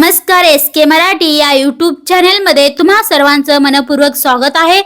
नमस्कार एस के मराठी या यूट्यूब चॅनेलमध्ये तुम्हा सर्वांचं मनपूर्वक स्वागत आहे.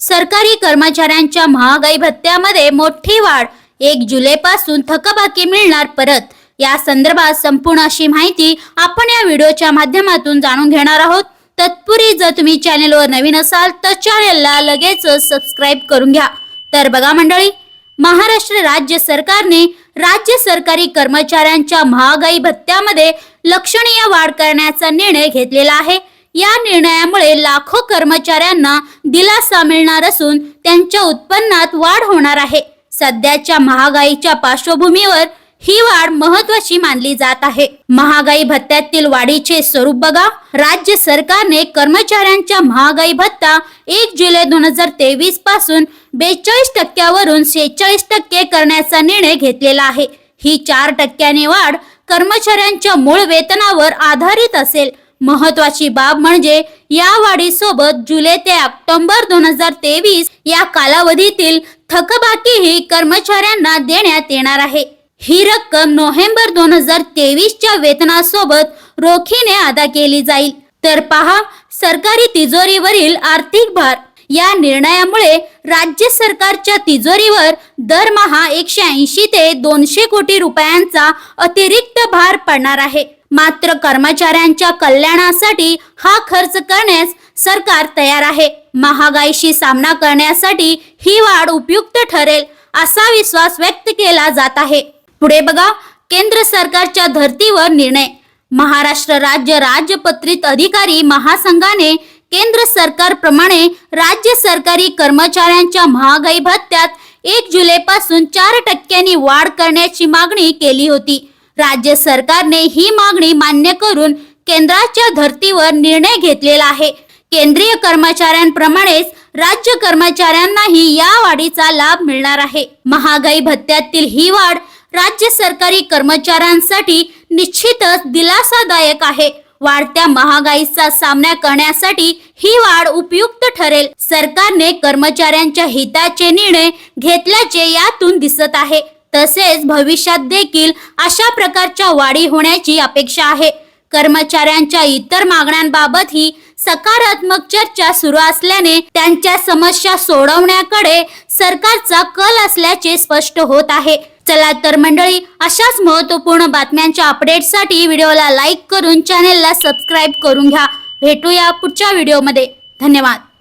सरकारी कर्मचाऱ्यांच्या महागाई भत्त्यामध्ये मोठी वाढ. एक जुलैपासून थकबाकी मिळणार परत. या संदर्भात संपूर्ण अशी माहिती आपण या व्हिडिओच्या माध्यमातून जाणून घेणार आहोत. तत्पूर्वी जर तुम्ही चॅनेलवर नवीन असाल तर चॅनेलला लगेच सबस्क्राईब करून घ्या. तर बघा मंडळी महाराष्ट्र राज्य सरकारने राज्य सरकारी कर्मचाऱ्यांच्या महागाई भत्त्यामध्ये लक्षणीय वाढ करण्याचा निर्णय घेतलेला आहे. या निर्णयामुळे लाखो कर्मचाऱ्यांना दिलासा मिळणार असून त्यांच्या उत्पन्नात वाढ होणार आहे. सध्याच्या महागाईच्या पार्श्वभूमीवर ही वाढ महत्वाची मानली जात आहे. महागाई भत्त्यातील वाढीचे स्वरूप बघा. राज्य सरकारने कर्मचाऱ्यांच्या महागाई भत्ता एक जुलै दोन हजार तेवीसपासून बेचाळीस टक्क्यावरून सेहेचाळीस टक्के करण्याचा निर्णय घेतलेला आहे. ही चार टक्क्याने वाढ कर्मचाऱ्यांच्या मूळ वेतनावर आधारित असेल. महत्वाची बाब म्हणजे या वाढीसोबत जुलै ते ऑक्टोबर दोन हजार तेवीस या कालावधीतील थकबाकीही कर्मचाऱ्यांना देण्यात येणार आहे. ही रक्कम नोव्हेंबर दोन हजार तेवीसच्या वेतनासोबत रोखीने अदा केली जाईल. तर पहा सरकारी तिजोरीवरील आर्थिक भार. या निर्णयामुळे राज्य सरकारच्या तिजोरीवर दरमहा एकशे ऐंशी ते दोनशे कोटी रुपयांचा अतिरिक्त भार पडणार आहे. मात्र कर्मचाऱ्यांच्या कल्याणासाठी हा खर्च करण्यास सरकार तयार आहे. महागाईशी सामना करण्यासाठी ही वाढ उपयुक्त ठरेल असा विश्वास व्यक्त केला जात आहे. पुढे बघा केंद्र सरकारच्या धर्तीवर निर्णय. महाराष्ट्र राज्य राजपत्रित अधिकारी महासंघाने केंद्र सरकारप्रमाणे राज्य सरकारी कर्मचाऱ्यांच्या महागाई भत्त्यात एक जुलैपासून चार टक्क्यांनी वाढ करण्याची मागणी केली होती. राज्य सरकारने ही मागणी मान्य करून केंद्राच्या धर्तीवर निर्णय घेतलेला आहे. केंद्रीय कर्मचाऱ्यांप्रमाणेच राज्य कर्मचाऱ्यांनाही या वाढीचा लाभ मिळणार आहे. महागाई भत्त्यातील ही वाढ राज्य सरकारी कर्मचाऱ्यांसाठी निश्चितच दिलासादायक आहे. वाढत्या महागाईचा सामना करण्यासाठी ही वाढ उपयुक्त ठरेल. सरकारने कर्मचाऱ्यांच्या हिताचे निर्णय घेतल्याचे यातून दिसत आहे. तसेच भविष्यात देखील अशा प्रकारच्या वाढी होण्याची अपेक्षा आहे. कर्मचाऱ्यांच्या इतर मागण्यांबाबतही सकारात्मक चर्चा सुरू असल्याने त्यांच्या समस्या सोडवण्याकडे सरकारचा कल असल्याचे स्पष्ट होत आहे. चला तर मंडळी अशाच महत्त्वपूर्ण बातम्यांच्या अपडेटसाठी व्हिडिओला लाईक करून चॅनेलला सबस्क्राईब करून घ्या. भेटूया पुढच्या व्हिडिओमध्ये. धन्यवाद.